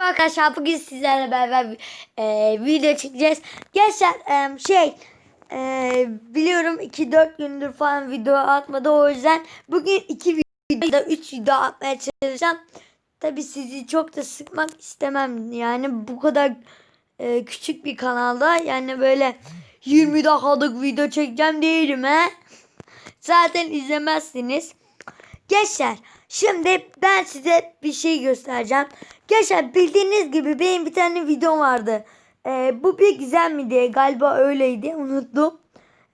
Arkadaşlar bugün sizlerle beraber e, video çekeceğiz. Gençler e, şey e, biliyorum 2-4 gündür falan video atmadı o yüzden bugün 2 video da 3 video atmaya çalışacağım. Tabi sizi çok da sıkmak istemem yani bu kadar e, küçük bir kanalda yani böyle 20 dakikalık video çekeceğim değilim he. Zaten izlemezsiniz. Gençler şimdi ben size bir şey göstereceğim. Gençler bildiğiniz gibi benim bir tane videom vardı. Ee, bu bir gizem mi diye galiba öyleydi unuttum.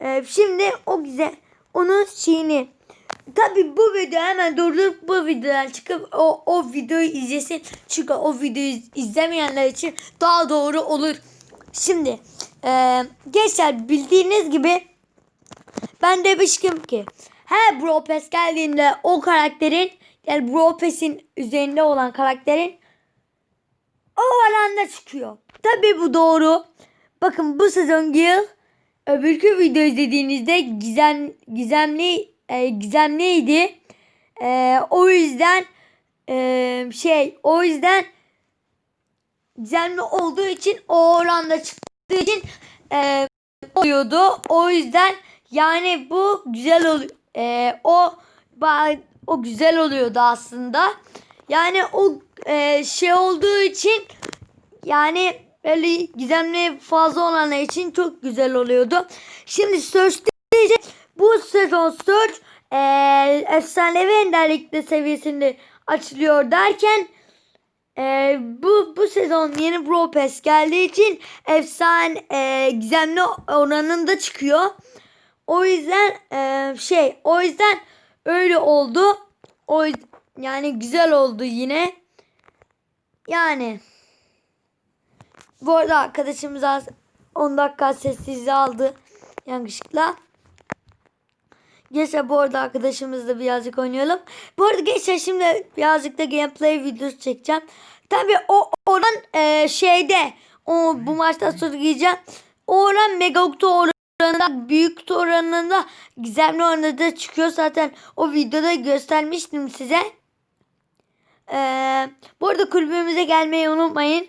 Ee, şimdi o gizem onun şeyini Tabi bu video hemen durdurup bu videodan çıkıp o, o videoyu izlesin. Çünkü o videoyu izlemeyenler için daha doğru olur. Şimdi e, gençler bildiğiniz gibi ben demiştim ki her Bro Pass geldiğinde o karakterin yani Bro Pass'in üzerinde olan karakterin o alanda çıkıyor. Tabi bu doğru. Bakın bu sezon yıl öbürkü video izlediğinizde gizem gizemli e, gizemliydi. E, o yüzden e, şey o yüzden gizemli olduğu için o oranda çıktığı için e, oluyordu. O yüzden yani bu güzel oluyor. E, o o güzel oluyordu aslında. Yani o e, şey olduğu için yani böyle gizemli fazla olanlar için çok güzel oluyordu. Şimdi Search'te bu sezon Search e, efsanevi enderlikte seviyesinde açılıyor derken e, bu bu sezon yeni Bro Pass geldiği için efsane e, gizemli oranında çıkıyor. O yüzden e, şey o yüzden öyle oldu. O yani güzel oldu yine. Yani bu arada arkadaşımız az 10 dakika sessizliği aldı yanlışlıkla. Gençler bu arada arkadaşımızla birazcık oynayalım. Bu arada gençler şimdi birazcık da gameplay videosu çekeceğim. Tabi o oran e, şeyde o bu maçtan sonra giyeceğim. O oran Mega oranında büyük oranında gizemli oranında çıkıyor zaten o videoda göstermiştim size. Ee, bu arada kulübümüze gelmeyi unutmayın.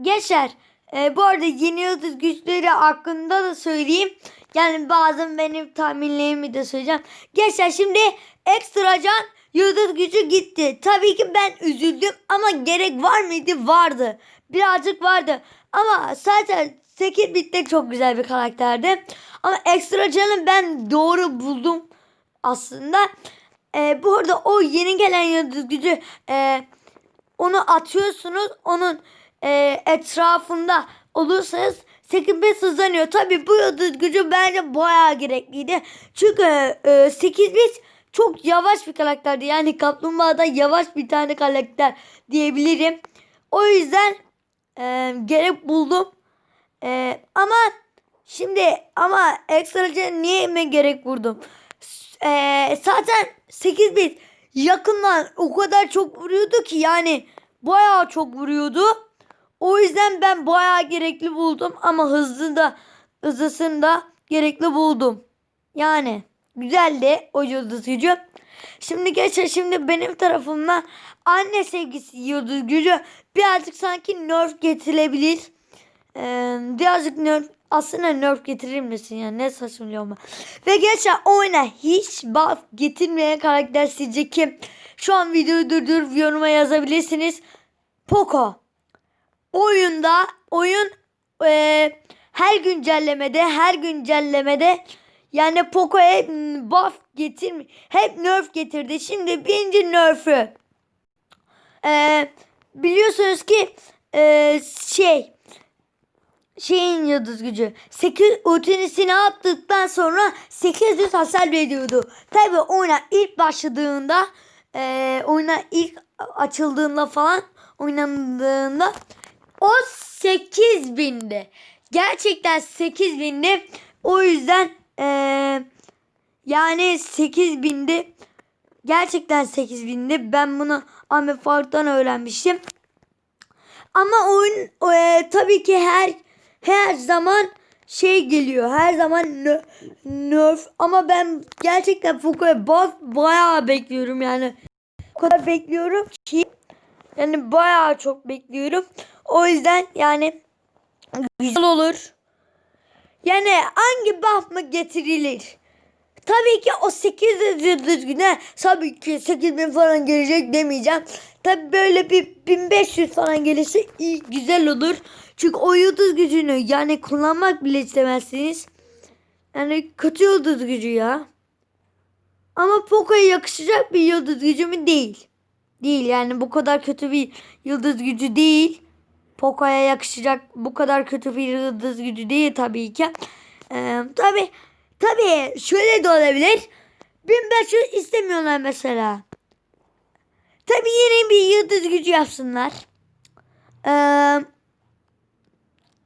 Gençler e, bu arada yeni yıldız güçleri hakkında da söyleyeyim. Yani bazen benim tahminlerimi de söyleyeceğim. Gençler şimdi ekstracan yıldız gücü gitti. Tabii ki ben üzüldüm ama gerek var mıydı? Vardı. Birazcık vardı. Ama zaten 8 bitte çok güzel bir karakterdi. Ama ekstra canı ben doğru buldum aslında. Ee, bu arada o yeni gelen yıldız gücü e, onu atıyorsunuz. Onun e, etrafında olursanız 8 bit hızlanıyor. Tabi bu yıldız gücü bence bayağı gerekliydi. Çünkü e, 8 bit çok yavaş bir karakterdi. Yani kaplumbağada yavaş bir tane karakter diyebilirim. O yüzden e, gerek buldum. E, ama şimdi ama ekstraca niye mi gerek vurdum? E, zaten 8 bit yakından o kadar çok vuruyordu ki yani bayağı çok vuruyordu. O yüzden ben bayağı gerekli buldum ama hızlı da hızlısını da gerekli buldum. Yani güzeldi o yıldız gücü. Şimdi geçer şimdi benim tarafımda anne sevgisi yıldız gücü birazcık sanki nerf getirilebilir. Ee, birazcık nerf aslında nerf getirir misin ya ne saçmalıyorum ben. Ve geçen oyuna hiç buff getirmeyen karakter sizce kim? Şu an videoyu durdurup yoruma yazabilirsiniz. Poco oyunda oyun e, her güncellemede her güncellemede yani Poco'ya buff getirmi hep nerf getirdi. Şimdi birinci nerf'ü e, biliyorsunuz ki e, şey şeyin yıldız gücü 8 ultisini attıktan sonra 800 hasar veriyordu. Tabi oyuna ilk başladığında e, oyuna ilk açıldığında falan oynandığında o 8 bindi. Gerçekten 8 bindi. O yüzden ee, yani 8 bindi. Gerçekten 8 bindi. Ben bunu Ahmet Faruk'tan öğrenmiştim. Ama oyun e, tabii ki her her zaman şey geliyor. Her zaman nerf ama ben gerçekten Foucault'a buff bayağı bekliyorum yani. O kadar bekliyorum ki Yani bayağı çok bekliyorum. O yüzden yani güzel olur. Yani hangi buff mı getirilir? Tabii ki o 800 yıldız güne tabii ki 8000 falan gelecek demeyeceğim. Tabii böyle bir 1500 falan gelirse iyi güzel olur. Çünkü o yıldız gücünü yani kullanmak bile istemezsiniz. Yani kötü yıldız gücü ya. Ama Poco'ya yakışacak bir yıldız gücü mü değil. Değil yani bu kadar kötü bir yıldız gücü değil. Poco'ya yakışacak bu kadar kötü bir yıldız gücü değil tabii ki. Ee, tabii tabii şöyle de olabilir. 1500 istemiyorlar mesela. Tabii yeni bir yıldız gücü yapsınlar. Ee,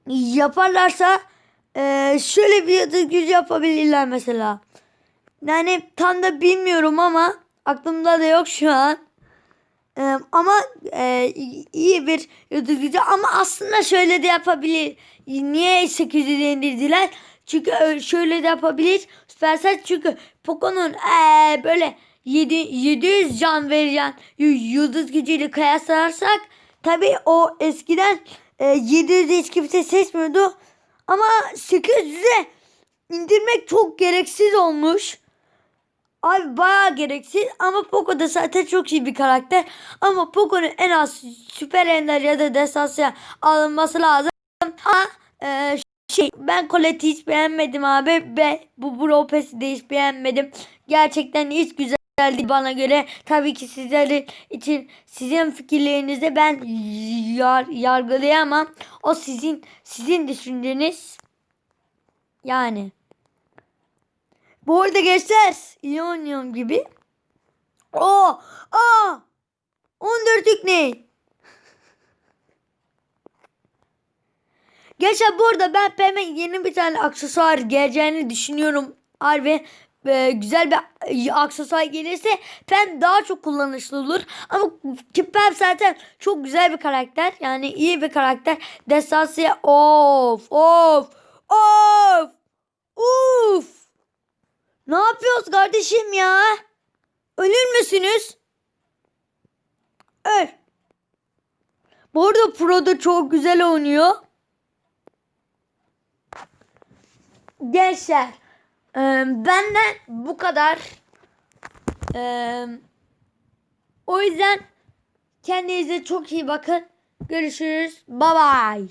yaparlarsa e, şöyle bir yıldız gücü yapabilirler mesela. Yani tam da bilmiyorum ama aklımda da yok şu an. Ee, ama e, iyi bir yıldız gücü ama aslında şöyle de yapabilir. Niye 800'e indirdiler? Çünkü şöyle de yapabilir. Supercell çünkü Poco'nun e, böyle 7, 700 can veren y- yıldız gücüyle kıyaslarsak tabii o eskiden e, 700'e hiç kimse seçmiyordu. Ama 800'e indirmek çok gereksiz olmuş. Abi bayağı gereksiz ama Poco da zaten çok iyi bir karakter. Ama Poco'nun en az süper ender ya da destansiye alınması lazım. Ama e, şey ben Colette'i hiç beğenmedim abi. Ve bu Pass'i de hiç beğenmedim. Gerçekten hiç güzel değil bana göre. Tabii ki sizler için sizin fikirlerinizi ben yar, yargılayamam. O sizin sizin düşünceniz. Yani. Bu arada gençler iyi oynuyorum gibi. Oo! Aa! 14'lük ne? Gençler bu arada ben Pem'e yeni bir tane aksesuar geleceğini düşünüyorum. Harbi e, güzel bir e, aksesuar gelirse Pem daha çok kullanışlı olur. Ama Pem zaten çok güzel bir karakter. Yani iyi bir karakter. Destansiye of of of of. Ne yapıyoruz kardeşim ya? Ölür müsünüz? Öl. Bu arada Pro da çok güzel oynuyor. Gençler. e, benden bu kadar. E, o yüzden kendinize çok iyi bakın. Görüşürüz. Bye bye.